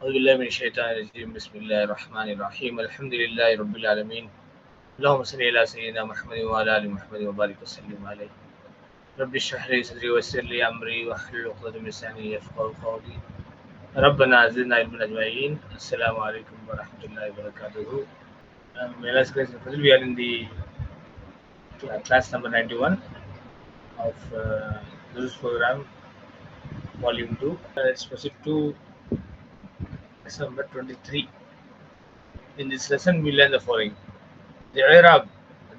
أعوذ بالله من الشيطان الرجيم. بسم الله الرحمن الرحيم. الحمد لله رب العالمين. اللهم صل على سيدنا محمد وعلى آل محمد وبارك وسلم عليه. رب اشرح لي صدري ويسر لي أمري واحلل عقدة من لساني يفقهوا قولي. ربنا زدنا علما أجمعين. السلام عليكم ورحمة الله وبركاته. Um, last class we are in the class number 91 of uh, this program volume 2 uh, proceed to lesson number 23 in this lesson we learn the following. The Arab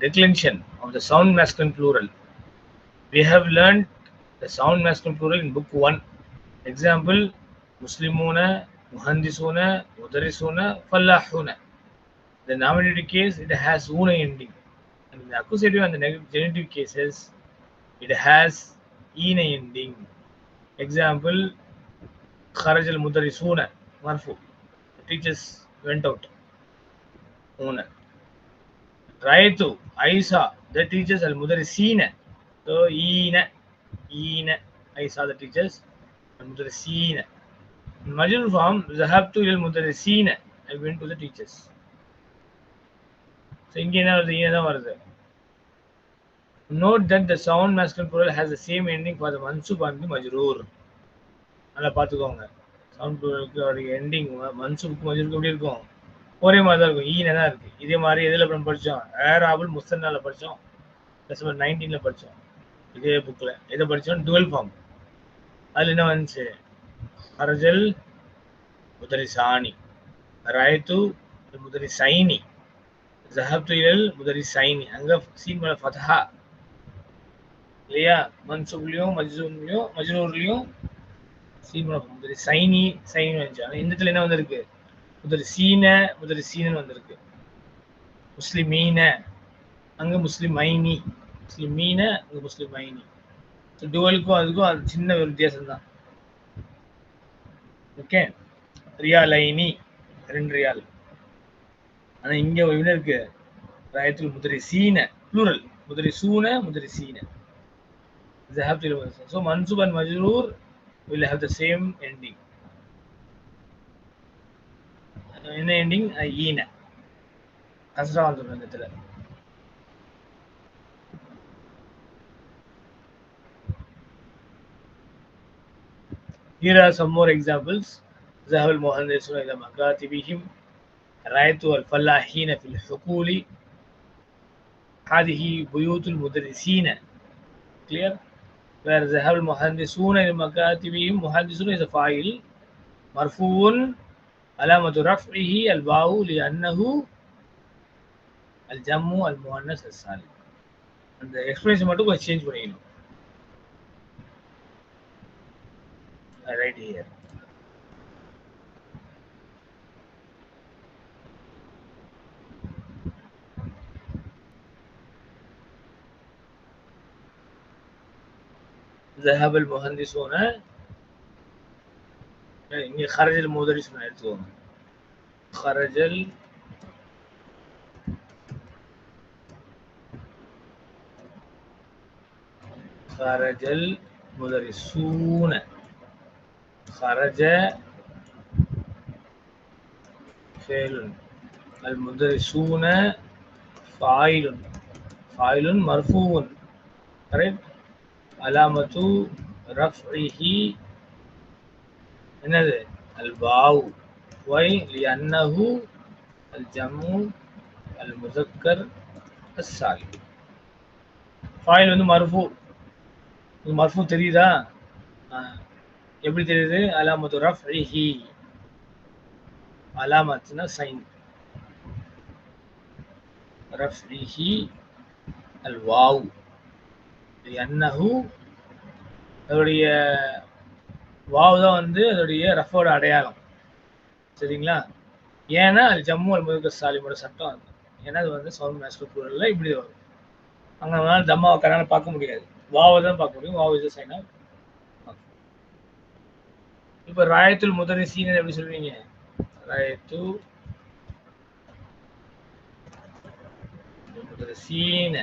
declension of the sound masculine plural. We have learned the sound masculine plural in book 1 example muslimuna muhandisuna mudarisuna fallahuna. The nominative case it has una ending. And in the accusative and the negative genitive cases it has ina ending. Example kharaj al mudarisuna marfu the teachers went out una raitu i saw the teachers al mudarisina so ina ina i saw the teachers al mudarisina in majrur form zahabtu ila al i went to the teachers so இங்கே என்ன வருது இங்கே தான் வருது note that the sound masculine plural has the same ending for the மன்சூப் and மஜ்ரூர் நல்லா பார்த்துக்கோங்க sound புரலுக்கு ending மன்சூப்புக்கு மஜ்ரூருக்கு எப்படி இருக்கும் ஒரே மாதிரி தான் இருக்கும். E ஈன தான் இருக்கு? இதே மாதிரி எதில் அப்புறம் படித்தோம் ஏர் ஆபுல் முஸ்தன்னால படித்தோம் டிசம்பர் நைன்டீனில் படித்தோம் இதே புக்கில் எதை படித்தோம் டுவெல் ஃபார்ம் அதில் என்ன வந்துச்சு? அரஜல் முதலி சாணி ராயத்து முதலி சைனி ஜஹப்துயல் முதலி சைனி அங்கே சீன் மேலே ஃபதஹா இல்லையா? மன்சூப்லயும் மஜ்சூன்லயும் மஜ்ரூர்லயும் சீனோட முதல் சைனி சைனின்னு வந்துச்சு. ஆனால் இந்த என்ன வந்திருக்கு? முதல் சீன முதல் சீனன் வந்திருக்கு. முஸ்லிம் மீன அங்க முஸ்லிம் மைனி. முஸ்லிம் மீன அங்கே முஸ்லிம் மைனி. டுவலுக்கும் அதுக்கும் அது சின்ன வித்தியாசம் தான் ஓகே ரியால் ஐனி ரெண்டு ரியால். ஆனால் இங்கே ஒரு என்ன இருக்கு. ராயத்தில் முதலி சீன ப்ளூரல் முதலி சூன முதலி சீன. ஸோ மன்சூபன் மஜூர் will have the same ending என்ன ending ஈன கசரா வந்துடும் இந்த இடத்துல Here are some more examples. ذهب المهندسون إلى مكاتبهم رأيت الفلاحين في الحقول هذه بيوت المدرسين clear where ذهب المهندسون إلى مكاتبهم مهندسون is a فاعل مرفوع علامة رفعه الباء لأنه الجمع المؤنث السالم அந்த எக்ஸ்பிரஷன் மட்டும் கொஞ்சம் சேஞ்ச் பண்ணிக்கணும் ரைட் ஹியர் ذهب المهندسون. إيه، يعني خرج المدرسون يرجعون خرج ال... خرج المدرسون. خرج فعل المدرسون. فاعل. فاعل مرفوع. قريب அலாமத்து ரஃப்இஹி என்னது அல் பாவ் வை லிஅன்னஹு அல் ஜம்மு அல் முசக்கர் அஸ்ஸாலிம் ஃபாயில் வந்து மர்ஃபூ இது மர்ஃபூ தெரியுதா எப்படி தெரியுது அலாமத்து ரஃப்இஹி அலாமத்துனா சைன் ரஃப்இஹி அல் வாவ் அன்னஹு அதோடைய வாவ் தான் வந்து அதோடைய ரஃபோட அடையாளம். சரிங்களா? ஏன்னா அது ஜம்மு அல் முதுக சாலிமோட சட்டம் அது. ஏன்னா அது வந்து சவுண்ட் மேஸ்கல் ப்ளூரல்ல இப்படி வரும். அங்கே வந்தாலும் தம்மாவை கரான பார்க்க முடியாது. வாவை தான் பார்க்க முடியும். வாவ் இஸ் சைனா இப்போ ராயத்துல் முதலி சீனர் எப்படி சொல்வீங்க? ராயத்து முதரி சீன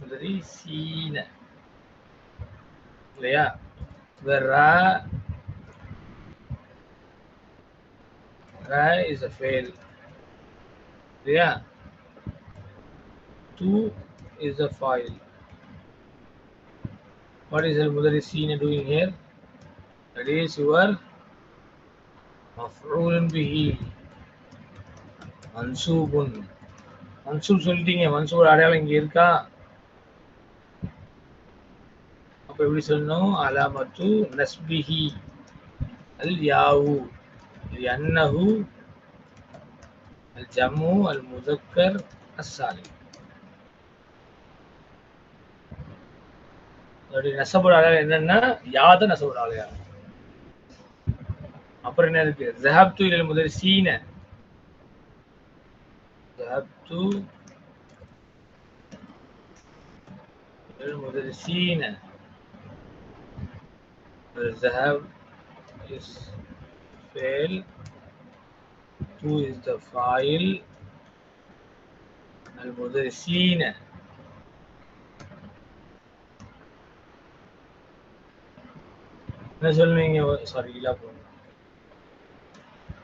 முதலி சீன இல்லையா the ra ra is a fail இல்லையா two is a file what is al-mudarrisina doing here that is your maf'ulun bihi mansubun mansub சொல்லிட்டீங்க மன்சூர் அடையாளம் இங்க இருக்கா அப்போ எப்படி சொல்லணும்? அலாமத்து நஸ்பிஹி அல் யாவு அன்னஹு அல் ஜம்மு அல் முதக்கர் அஸ்ஸாலிம் அதோடைய நசபுட அடையாளம் என்னன்னா யாத நசபுட அடையாளம் அப்புறம் என்ன இருக்கு? ஜஹப்து இல் முதல் சீன ஜஹப்து முதல் சீன الذهب is fail two is the file المدرسين என்ன சொல்லுவீங்க சாரி இல்ல போங்க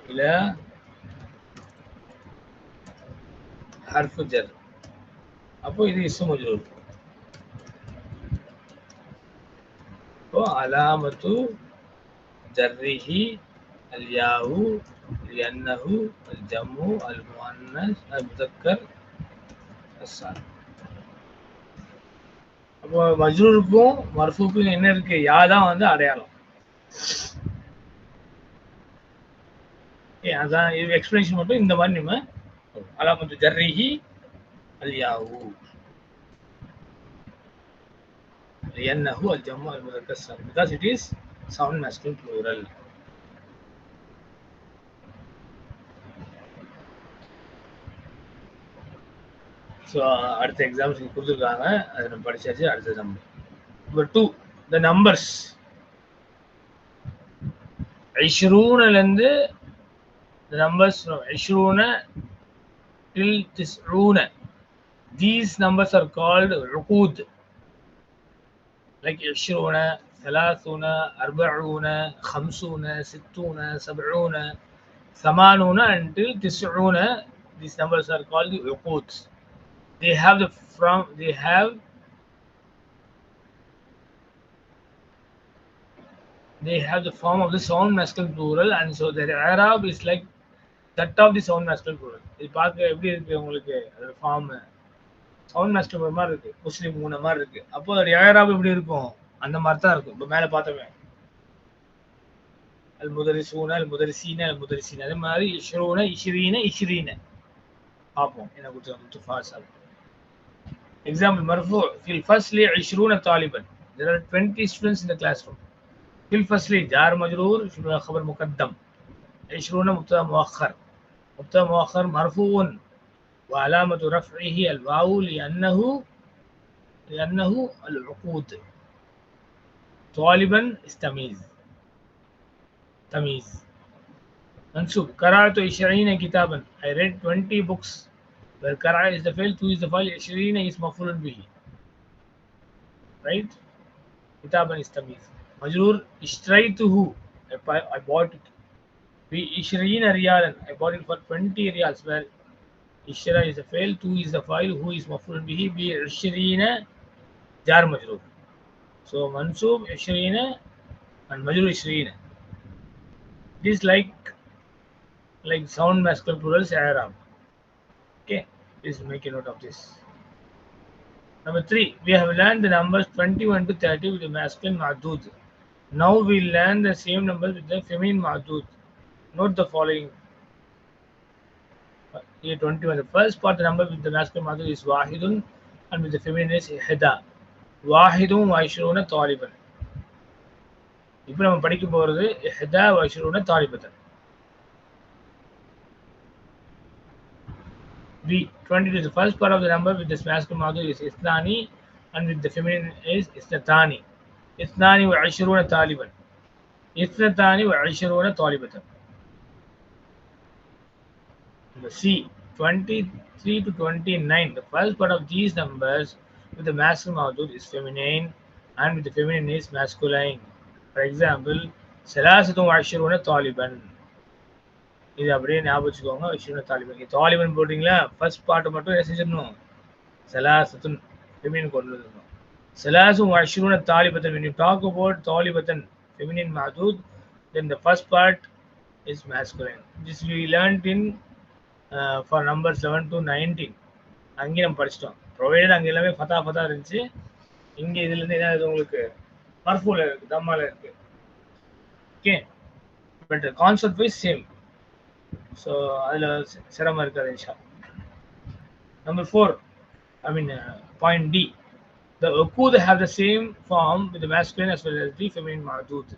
இல்ல حرف جر அப்போ இது இஸ்மு மஜ்ரூர் அலாமத்து ஜர்ரிஹி அல் யாஹு அன்னஹு அல் ஜம்மு அல் முஹன்னஸ் அல் முதக்கர் அப்போ மஜ்ரூருக்கும் மர்ஃபூக்கும் என்ன இருக்கு? யா தான் வந்து அடையாளம். அதான் எக்ஸ்பிளனேஷன் மட்டும் இந்த மாதிரி நம்ம அலாமத்து ஜர்ரிஹி அல் யாஹூ لأنه الجمع المذكر السالم because it is sound masculine plural so அடுத்த எக்ஸாம்ஸ் கொடுத்துருக்காங்க அதை நம்ம படிச்சாச்சு அடுத்த number number two the numbers ஐஷ்ரூனிலேருந்து the numbers ஐஷ்ரூன டில் திஸ்ரூன these numbers are called ருகூத் like ஐஷ்ரூன ثلاثون أربعون خمسون ستون سبعون ثمانون until تسعون these numbers are called the uquds they have the from they have they have the form of the sound masculine plural and so their Arab is like that of the sound masculine plural இது பார்க்க எப்படி இருக்கு உங்களுக்கு அதோட form sound master மாதிரி இருக்கு முஸ்லீம் மூணு மாதிரி இருக்கு அப்போ அதோட ஏராப் எப்படி இருக்கும் அந்த மாதிரி தான் இருக்கும் இப்போ மேலே பார்த்தவன் அல் முதரிசூன அல் முதரிசீன அல் முதரிசீன அதே மாதிரி இஷ்ரூன இஷ்ரீன இஷ்ரீன பார்ப்போம் என்ன கொடுத்து first Example مرفوع في الفصل 20 طالبا there are 20 students in the classroom في الفصل جار مجرور شنو خبر مقدم 20 مبتدا مؤخر مبتدا مؤخر مرفوع وعلامة رفعه هي الواو لأنه لأنه العقود. طالبا استميز. تميز. منصوب قرأت 20 كتابا. I read 20 books. Where قرأ is the fail 2 is the fail 20 is مفعول به. Right? كتابا استميز. مجرور. اشتريته. I bought it. 20 ريالا. I bought it for 20 ريالز. Where ishra is a fail, 2 is the file, who is mafulun bihi. Bi ishrina jar majrur. So mansub ishrina and majrur ishrina. This like like sound masculine plurals Arab. Okay, please make a note of this. Number three, we have learned the numbers 21 to 30 with the masculine ma'dud. Now we learn the same numbers with the feminine ma'dud. Note the following. Uh, Here 21. The first part, the number with the masculine ma'dud is wahidun and with the feminine is ihda. Wahidun wa ishruna taliban. இப்போ நம்ம படிக்க போகிறது இஹ்தா வ இஷ்ரூன தாலிபத்தன் B. 20 is the first part of the number with the masculine mother is Isnani and with the feminine is Isnatani. Isnani wa Ishiruna Taliban. Isnatani wa Ishiruna Talibatan. Number C 23 to 29. The first part of these numbers with the masculine mawjud is feminine and with the feminine is masculine. For example, சலாசத்தும் அஷருன Taliban இது அப்படியே ஞாபகம் வச்சுக்கோங்க அஷருன தாலிபன் தாலிபன் போட்டிங்களா first பாட்டு மட்டும் என்ன செஞ்சிடணும் சலாசத்துன் feminine கொண்டு வந்துடணும் சலாசும் அஷருன தாலிபத்தன் when you talk about தாலிபத்தன் feminine madhud then the first part is masculine this we learned in for number seven to nineteen அங்கேயும் நம்ம படிச்சிட்டோம். ப்ரொவைடட் அங்கே எல்லாமே ஃபதா ஃபதா இருந்துச்சு. இங்கே இதுலேருந்து என்ன உங்களுக்கு மர்ஃபூல இருக்கு தம்மால இருக்கு. Okay but concept wise same so அதில் சிரமம் இருக்காது இன்ஷா. Number four I mean point D The Ukud have the same form with the masculine as well as the feminine Ma'dud.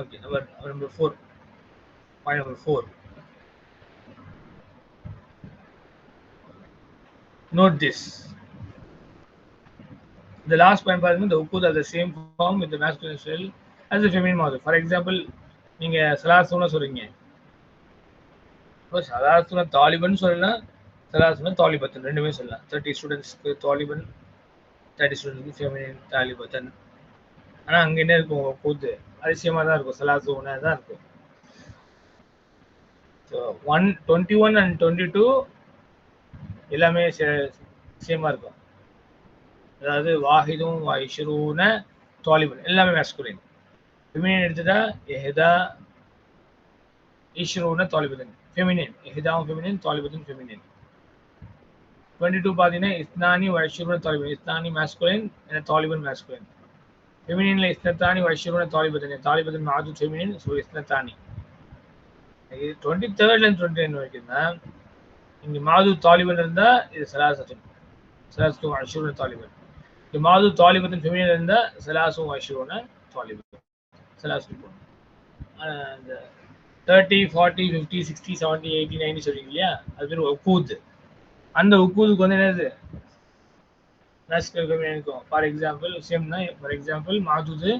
Okay, number, number four. Point number four. Note this. The last point பாருங்க the Ukud are the same form with the masculine shell as the feminine model. For example, நீங்க சலாசுன்னு சொல்றீங்க இப்போ சலாசுன தாலிபன் சொல்லலாம் சலாசுன தாலிபத்தன் ரெண்டுமே சொல்லலாம் thirty ஸ்டூடெண்ட்ஸ்க்கு தாலிபன் thirty ஸ்டூடெண்ட்ஸ்க்கு ஃபெமினின் தாலிபத்தன் ஆனால் அங்கே என்ன இருக்கும் உங்க கூத்து அதிசயமாக தான் இருக்கும் சலாசு ஒன்றா தான் இருக்கும் so one twenty one and twenty two எல்லாமே சேமாக இருக்கும். அதாவது வாஹிதும் வாயிஷரூன தாலிபன் எல்லாமே மேஸ்குலின் ஃபெமினின் எடுத்துட்டா எஹதா ஈஸ்வரூன தாலிபத்தன் ஃபெமினின் எஹதாவும் ஃபெமினின் தாலிபத்தன் ஃபெமினின் டுவெண்ட்டி டூ பார்த்தீங்கன்னா இஸ்னானி வைஷூரன் தாலிபன் இஸ்னானி மேஸ்குலின் தாலிபன் மேஸ்குலின் ஃபெமினின்ல இஸ்னத்தானி வைஷூரன் தாலிபத்தன் தாலிபதன் மாது ஃபெமினின் ஸோ இஸ்னத்தானி. இது டுவெண்ட்டி தேர்ட்லேருந்து டுவெண்ட்டி நைன் வரைக்கும் தான் இங்கே மாது தாலிபன் இருந்தால் இது சலாசத்துன் சலாசத்தும் வைஷூரன் தாலிபன். இங்கே மாது தாலிபத்தின் ஃபெமினின் இருந்தால் சலாசும் அஷூர்னு தாலிபன். சலாசு அந்த thirty forty fifty sixty seventy eighty ninety சொல்றீங்க இல்லையா? அது பேர் உக்கூத். அந்த உக்கூதுக்கு வந்து என்னது? மேஸ்கல் இருக்கும் ஃபார் எக்ஸாம்பிள் சேம் தான். ஃபார் எக்ஸாம்பிள் மாதுது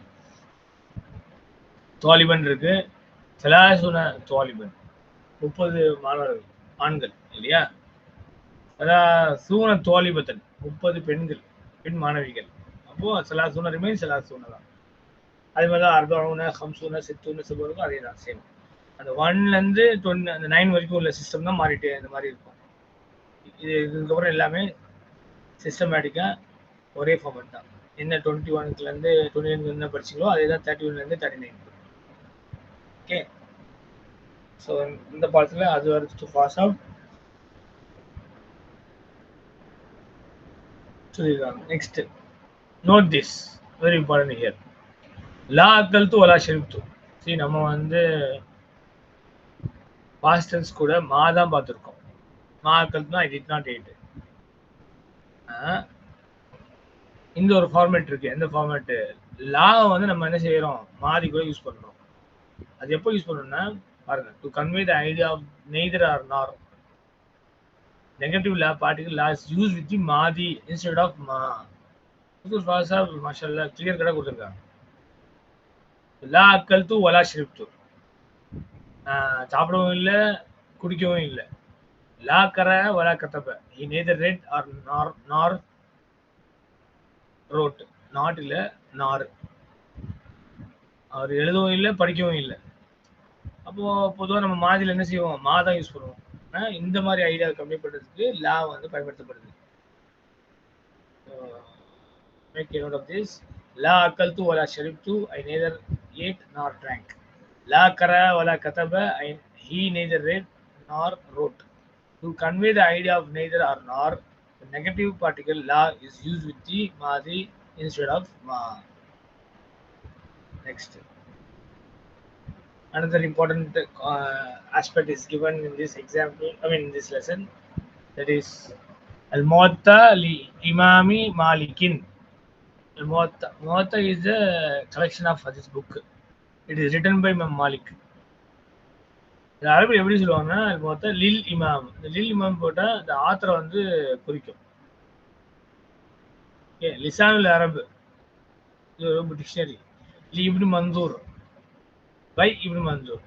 தாலிபன் இருக்கு. சலாசுன தாலிபன் முப்பது மாணவர்கள் ஆண்கள் இல்லையா? அதான் சூன தோலிபத்தன் முப்பது பெண்கள் பெண் மாணவிகள். அப்போ சலாசூன ரிமைன் சலாசூன தான். அதே மாதிரி தான் அர்பாவுன ஹம்சூன சித்தூன சொல்லுவதுக்கும் அதே தான் சேம் அந்த ஒன்லேருந்து டுவெண்ட்டி அந்த நைன் வரைக்கும் உள்ள சிஸ்டம் தான் மாறிட்டு இந்த மாதிரி இருக்கும். இது இதுக்கப்புறம் எல்லாமே சிஸ்டமேட்டிக்காக ஒரே ஃபார்மட் தான். என்ன டுவெண்ட்டி ஒன்லேருந்து டுவெண்ட்டி ஒன் என்ன படிச்சிங்களோ அதே தான் தேர்ட்டி ஒன்லேருந்து தேர்ட்டி நைன் ஓகே. ஸோ இந்த பாடத்தில் அது வரது பாஸ் அவுட் சொல்லியிருக்காங்க. Next note this very important here லா அக்கல் து ஒலா ஷெரிப்து சரி நம்ம வந்து பாஸ்டன்ஸ் கூட மா தான் பார்த்துருக்கோம். மா அக்கல் தான் ஐ டிட் நாட் எயிட் இந்த ஒரு ஃபார்மேட் இருக்கு. எந்த ஃபார்மேட்டு லா வந்து நம்ம என்ன செய்யறோம்? மாதி கூட யூஸ் பண்றோம். அது எப்போ யூஸ் பண்ணணும்னா பாருங்க to convey the idea of neither or nor negative law particle லா இஸ் யூஸ் வித் தி மாதி இன்ஸ்டெட் ஆஃப் மா ஃபாசா மாஷல்லா கிளியர் கடை கொடுத்துருக்காங்க. லா அக்கல் தூ ஒலா ஷிரிப்து சாப்பிடவும் இல்லை குடிக்கவும் இல்லை. லா கர ஒலா கத்தப்ப. He neither read or nor nor wrote not இல்லை நார் அவர் எழுதவும் இல்லை படிக்கவும் இல்லை. அப்போ பொதுவாக நம்ம மாதிரியில் என்ன செய்வோம்? மா தான் யூஸ் பண்ணுவோம். இந்த மாதிரி ஐடியா கம்மி பண்ணுறதுக்கு லா வந்து பயன்படுத்தப்படுது. மேக் நோட் ஆஃப் திஸ் லா அக்கல் து ஒலா ஷெரிப் து I neither ate nor drank லா கர ஒலா கதப I he neither read nor wrote to convey the idea of neither or nor the negative particle la is used with the madi instead of ma. Next. Another important uh, aspect is given in this example, I mean in this lesson, that is Al-Muwatta li Imami Malikin. Al-Muwatta. Muwatta is a collection of this book. It is written by Imam Malik. இந்த அரபில் எப்படி சொல்லுவாங்கன்னா மொத்தம் லில் இமாம் இந்த லில் இமாம் போட்டால் இந்த ஆத்திரை வந்து குறிக்கும் ஓகே லிசானுல் அரபு இது ஒரு dictionary Li Ibn Manzur by Ibn Manzur.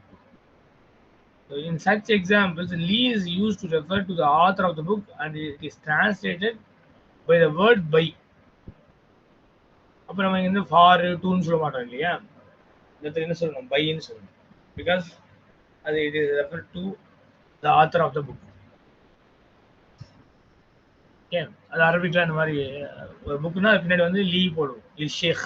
In such examples examples, li is used to refer to the author of the book and it is translated by the word அப்போ நம்ம இங்கே வந்து ஃபார் டூன்னு சொல்ல மாட்டோம் இல்லையா இந்த என்ன சொல்லணும் பைன்னு சொல்லணும் பிகாஸ் அது it is refer to the author of the book okay அது அரபிக்கில் அந்த மாதிரி ஒரு புக்குன்னா பின்னாடி வந்து லீ போடுவோம் இல் ஷேக்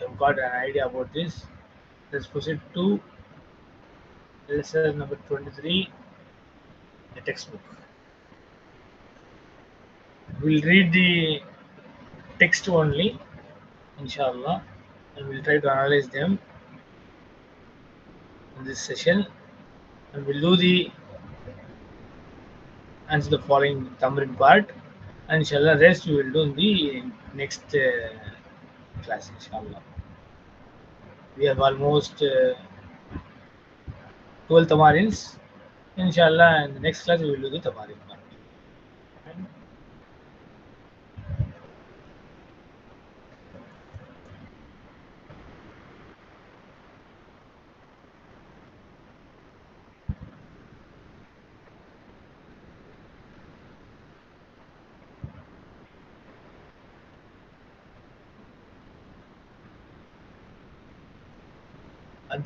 you've got an idea about this. Let's proceed to lesson number 23 the textbook. We'll read the text only inshallah and we'll try to analyze them in this session. And we'll do the answer the following tamrin part. And inshallah rest we will do in the next uh, class inshallah we have almost uh, 12 tamarins inshallah in the next class we will do the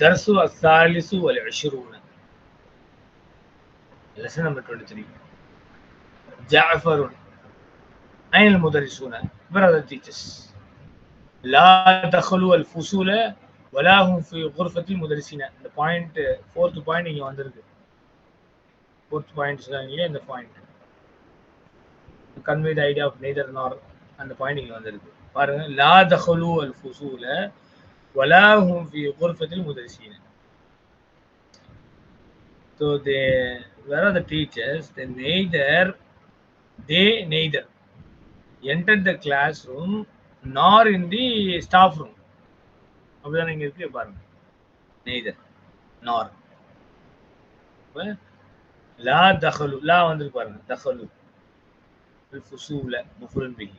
الدرس الثالث والعشرون lesson number 23 جعفر أين المدرسون؟ Where are the teachers? لا دخلوا الفصول ولا هم في غرفة المدرسين இந்த point fourth point இங்க வந்திருக்கு fourth point சொல்றாங்க இந்த point convey the idea of neither nor அந்த point இங்க வந்திருக்கு பாருங்க لا دخلوا الفصول ولا هم في غرفة المدرسين so they where are the teachers they neither they neither entered the classroom nor in the staff room அப்படிதான் இங்க இருக்கு பாருங்க neither nor அப்ப لا دخلوا لا வந்திருக்கு பாருங்க دخلوا الفصول مفعول به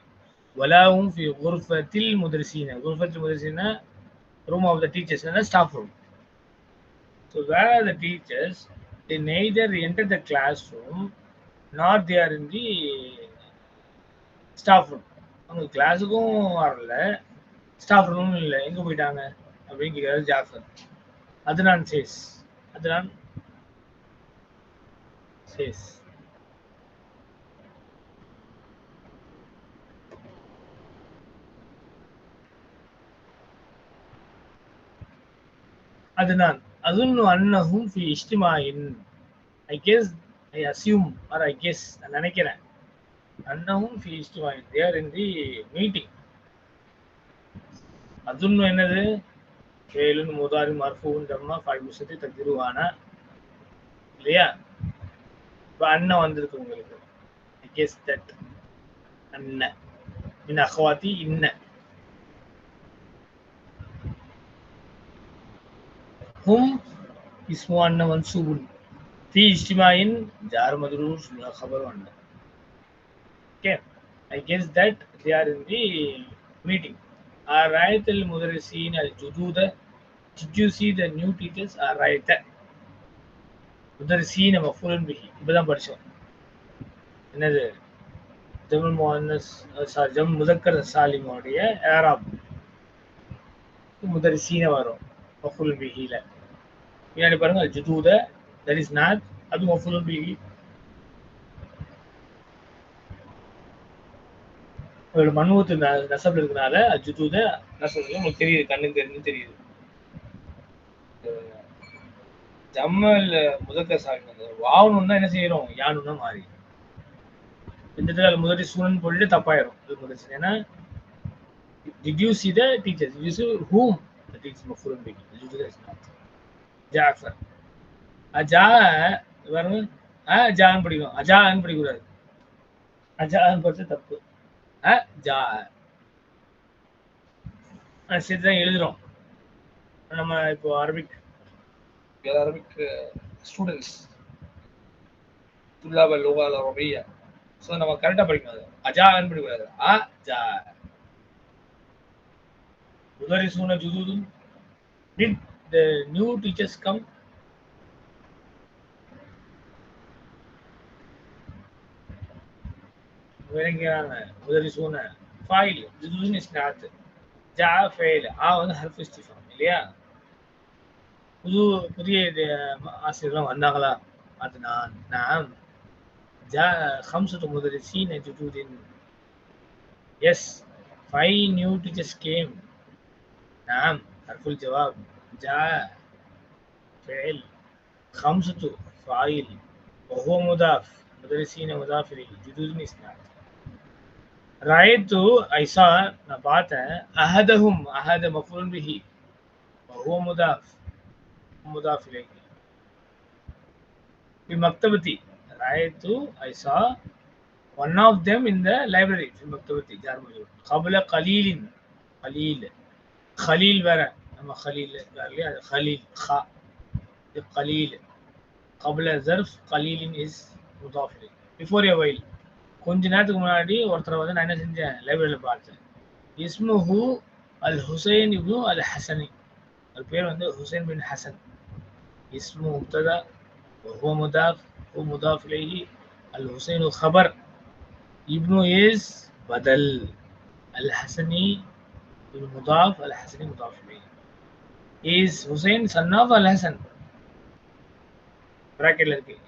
ولا هم في غرفة المدرسين غرفة المدرسين room of the teachers in the staff room. So where are the teachers? They neither enter the classroom nor they are in the staff room. அவங்க கிளாஸுக்கும் வரல ஸ்டாஃப் ரூமும் இல்லை எங்கே போயிட்டாங்க அப்படின்னு கேட்கறது ஜாஃபர் அது நான் சேஸ் அது நான் சேஸ் அதுதான். அதுன்னு அன்னஹும் ஃபி இஷ்டிமாயின் I guess I assume or I guess நான் நினைக்கிறேன். அன்னஹும் ஃபி இஷ்டிமாயின் தேர் இன் தி மீட்டிங் அதுன்னு என்னது? ஃபேலுன் முதாரி மர்ஃபூன் ஜம்மா ஃபைவ் மிஷத்தை தக்கிருவான இல்லையா? இப்போ அண்ணன் வந்திருக்கு உங்களுக்கு. ஐ கெஸ் தட் அண்ணன் இன்ன அஹ்வாத்தி இன்ன. İsmuanne mensubun fi ictimain jar madrur khabar anna okay i guess that they are in the meeting arayat al mudarrisin al judud did you see the new teachers arayat mudarrisin mafulun bihi இப்பதான் படிச்சோம் என்னது ஜமல் முஹன்னஸ் ஜம் முதக்கர் சாலிமோடைய ஏராப் முதரிசீன வரும் மஃபுல் பிஹில பின்னாடி பாருங்க ஜுதூத that is Nath அது மஃபுல் பிஹி அவரோட மன்மூத்து நசப்ல இருக்கனால அஜுதூத நசப்ல உங்களுக்கு தெரியுது கண்ணுக்கு தெரிஞ்சு தெரியுது. ஜம்மல் முதற்க சாமி வாவணும்னா என்ன செய்யறோம் யானுன்னா மாறி. இந்த இடத்துல முதல் சூழன் போட்டு தப்பாயிரும். இது முதல் ஏன்னா did you see the teachers you see whom the teacher மஃபுரன் ஜாஃபர் அஜா பாருங்க அ ஜான் படிக்கும். அஜான்னு படிக்கக்கூடாது. அஜான்னு படிச்சா தப்பு. அ சேர்த்து தான் எழுதுறோம். நம்ம இப்போ அரபிக். அரபிக் ஸ்டூடெண்ட்ஸ் துல்லாப லோகால ரொபையா ஸோ நம்ம கரெக்டாக படிக்கணும் அது. அஜான்னு படிக்கூடாது அ ஜா முதரிசூன ஜுதுதும். did the new teachers come? விளங்கிறாங்க உதவி சூன ஜா ஃபெயில் ஆ வந்து ஹர்ஃப் இஸ்டிஃபாம் இல்லையா? புது புதிய ஆசிரியர்லாம் வந்தாங்களா? அது நான் நாம் ஜா ஹம்சத்து முதல் சீன் ஜுடூதின் as five new teachers came நாம் ஹர்ஃபுல் ஜவாப் جاء فعل خمسة فاعل وهو مضاف مدرسين مضاف إليه جدود إسناد رأيت I saw نبات أحدهم أحد مفعول به وهو مضاف مضاف إليه في مكتبتي رأيت I saw one of them in the library في مكتبتي جار مجرور قبل قليل قليل خليل வேற நம்ம خليل வேற இல்லையா அது خليل خا இது قليل قبل ظرف قليل is مضاف إليه before a while கொஞ்ச நேரத்துக்கு முன்னாடி ஒருத்தரை வந்து நான் என்ன செஞ்சேன் லைப்ரரியில் பார்த்தேன் இஸ்முஹு அல் ஹுசைன் இப்னு அல் ஹசனி அது பேர் வந்து ஹுசைன் பின் Hasan اسمه مبتدا وهو مضاف هو مضاف إليه الحسين خبر ابن is بدل الحسني المضاف الحسني مضاف إليه is Hussein son of Al-Hasan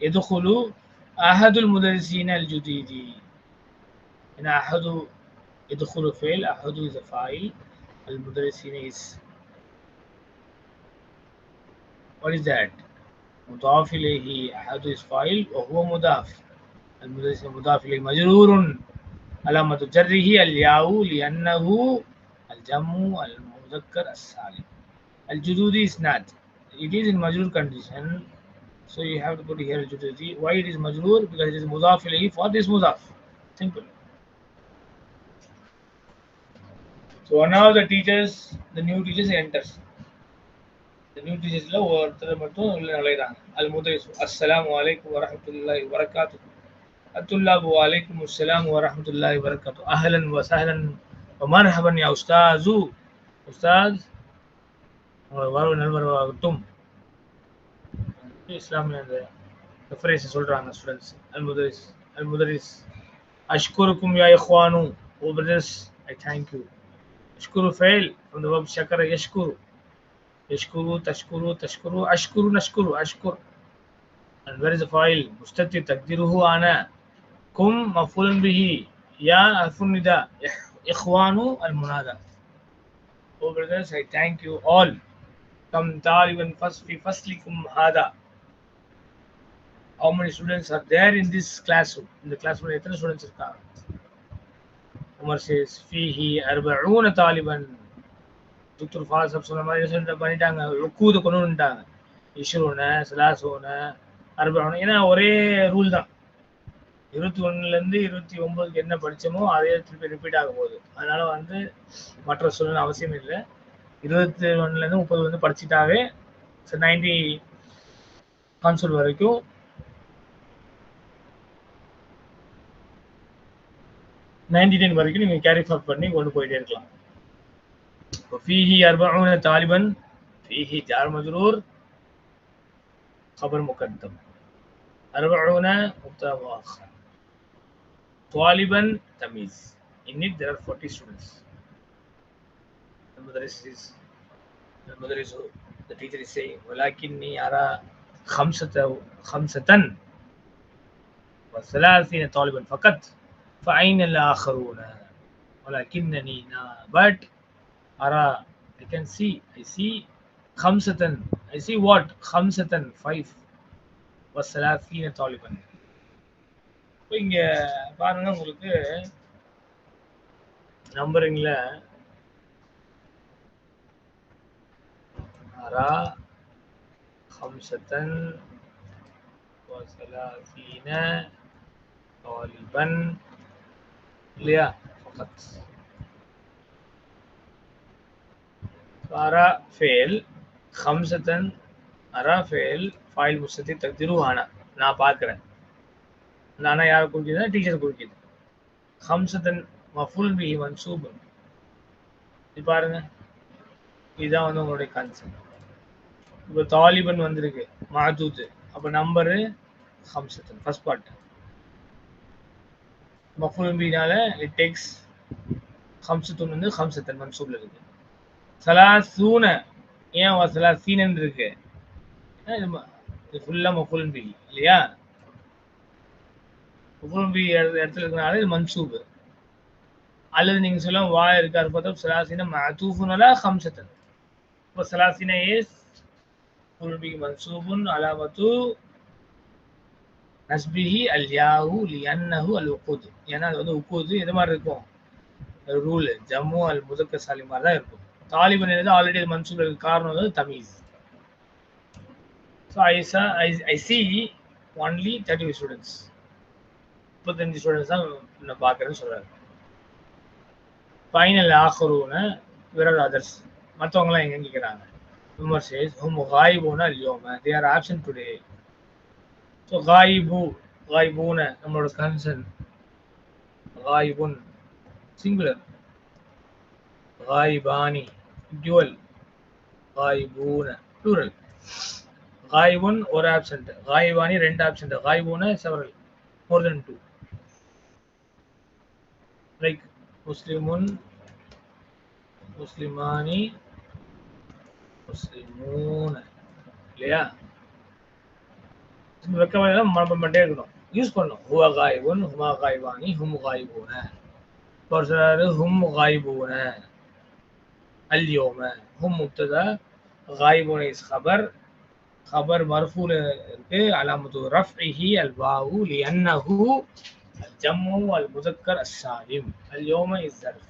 يدخل أحد المدرسين الجديد هنا أحد يدخل فعل أحد is a file. المدرسين is what is that? مضاف إليه أحد is file وهو مضاف المدرسين مضاف إليه مجرور علامة جره الياء لأنه الجم المذكر السالم الجدود is not it is in majrur condition so you have to put here الجدود why it is majrur because it is مضاف إليه for this مضاف simple so one of the teachers the new teachers enters the new teachers ஒருத்தர் மட்டும் உள்ள நுழைறாங்க அல் முதரிஸ் அஸ்ஸலாமு அலைக்கும் வரஹ்மத்துல்லாஹி வபரகாத்துஹு الطلاب وعليكم السلام ورحمة الله وبركاته أهلا وسهلا ومرحبا يا أستاذ உங்களோட வாழ்வு நல்வரவாகட்டும். இஸ்லாமிய அந்த ரெஃபரன்ஸை சொல்கிறாங்க ஸ்டூடெண்ட்ஸ் அல்முதரிஸ் அல்முதரிஸ் அஷ்குருக்கும் யா இஹ்வானு O brothers I thank you அஷ்குரு ஃபெயில் ஃப்ரம் த வப் ஷக்கர யஷ்குரு யஷ்குரு தஷ்குரு தஷ்குரு அஷ்குரு நஷ்குரு அஷ்குர் அண்ட் வெர் இஸ் ஃபாயில் முஸ்தத்தி தக்திருஹு ஆன கும் மஃபுலன் பிஹி யா அல்ஃபுன்னிதா இஹ்வானு அல் முனாதா O brothers I thank you all كم طالبا فصل في فصلكم هذا How many students are there in this classroom? In the classroom எத்தனை students இருக்காங்க உமர் says فيه أربعون طالبا دكتور ஃபாசப் சொன்ன மாதிரி சொல்லிட்டு பண்ணிட்டாங்க உக்கூது கொண்டு வந்துட்டாங்க இஷ்ரூன சிலாசோன அறுபது ஏன்னா ஒரே ரூல் தான் இருபத்தி ஒன்னுலேருந்து இருபத்தி ஒன்பதுக்கு என்ன படிச்சோமோ அதே திருப்பி ரிப்பீட் ஆக போகுது அதனால வந்து மற்ற சொல்லணும் அவசியம் இல்லை இருபத்தி ஒன்னுலேருந்து முப்பது வந்து படிச்சுட்டாவே நைன்டி கான்சோல் வரைக்கும் நைன்டி டென் வரைக்கும் நீங்கள் கேரி ஃபார்வர்ட் பண்ணி கொண்டு போயிட்டே இருக்கலாம் فيه أربعون طالبا فيه جار مجرور خبر مقدم أربعون مبتدا مؤخر طالبا تمييز in it there are 40 students المدرس is المدرس the teacher is saying ولكني أرى خمسة خمسة وثلاثين طالبا فقط فأين الآخرون ولكنني نا- but أرى I can see I see خمسة I see what خمسة five وثلاثين طالبا இப்போ இங்க பாருங்க உங்களுக்கு हरा खमसतन वसलासीन गलिबन लिया फ़कत सारा फेल खमसतन हरा फेल फ़ाइल मुस्ती तकदीर आना நான் பார்க்குறேன் நானா யாரை குறிக்குதுன்னா டீச்சர் குறிக்குது ஹம்சதன் மஃபுல் பி மன்சூபன் இது பாருங்க இதுதான் வந்து உங்களுடைய கான்செப்ட் இப்போ தாலிபன் வந்திருக்கு மாதூத்து அப்போ நம்பரு ஹம்சத்தன் ஃபர்ஸ்ட் பார்ட் மஃபுல்பினால இட் டேக்ஸ் ஹம்சத்துன் வந்து ஹம்சத்தன் மன்சூப்ல இருக்கு. சலாசூன ஏன் சலாசீனன் இருக்கு? ஏன்னா இது ம- இது ஃபுல்லா மஃபுல் இல்லையா மஃபுல்பி இடத்துல இருக்கனால இது மன்சூப். அல்லது நீங்கள் சொல்லலாம் வா இருக்கார் பார்த்தா சலாசீன மதூஃபுனால ஹம்சத்தன் இப்போ சலாசீன இஸ் மஃபுல் பி மன்சூபுன் அலாமத்து நஸ்பிஹி அல் யாஹு லியன்னஹு அல் உக்கூது ஏன்னா அது வந்து உக்கூது எது மாதிரி இருக்கும்? ரூல் ஜம்மு அல் முதக்க சாலி மாதிரி தான் இருக்கும். தாலிபன் எழுது ஆல்ரெடி அது மன்சூப் இருக்கு காரணம் வந்து தமீஸ் so I saw I I see only thirty students முப்பத்தஞ்சு ஸ்டூடெண்ட்ஸ் தான் நான் பார்க்குறேன்னு சொல்கிறாரு ஃபைனல் ஆஹ்ரூன விரல் அதர்ஸ் மற்றவங்களாம் எங்கே கேட்குறாங்க உமர் சேஸ் ஹும் காயிபூன அல்யோம they are absent today so காயிபு காயிபூன நம்மளோட கன்சர்ன் காயிபுன் சிங்குலர் காயிபானி dual. காயிபூன plural. காயிபுன் ஒரு ஆப்சென்ட் காயிபானி ரெண்டு absent காயிபூன several more than two like முஸ்லிமுன் முஸ்லிமானி முஸ்லிமூன இல்லையா வெக்கம் மனப்பம் பண்ணிட்டே இருக்கணும் யூஸ் பண்ணணும் ஹுவா காயிபுன் ஹுமா காயிபானி ஹும் காயிபூன ஒரு சிலர் ஹும் காயிபூன اليوم هم مبتدا غايبون is خبر خبر مرفوع இருக்கு علامة رفعه الواو لأنه الجمع والمذكر السالم اليوم is ظرف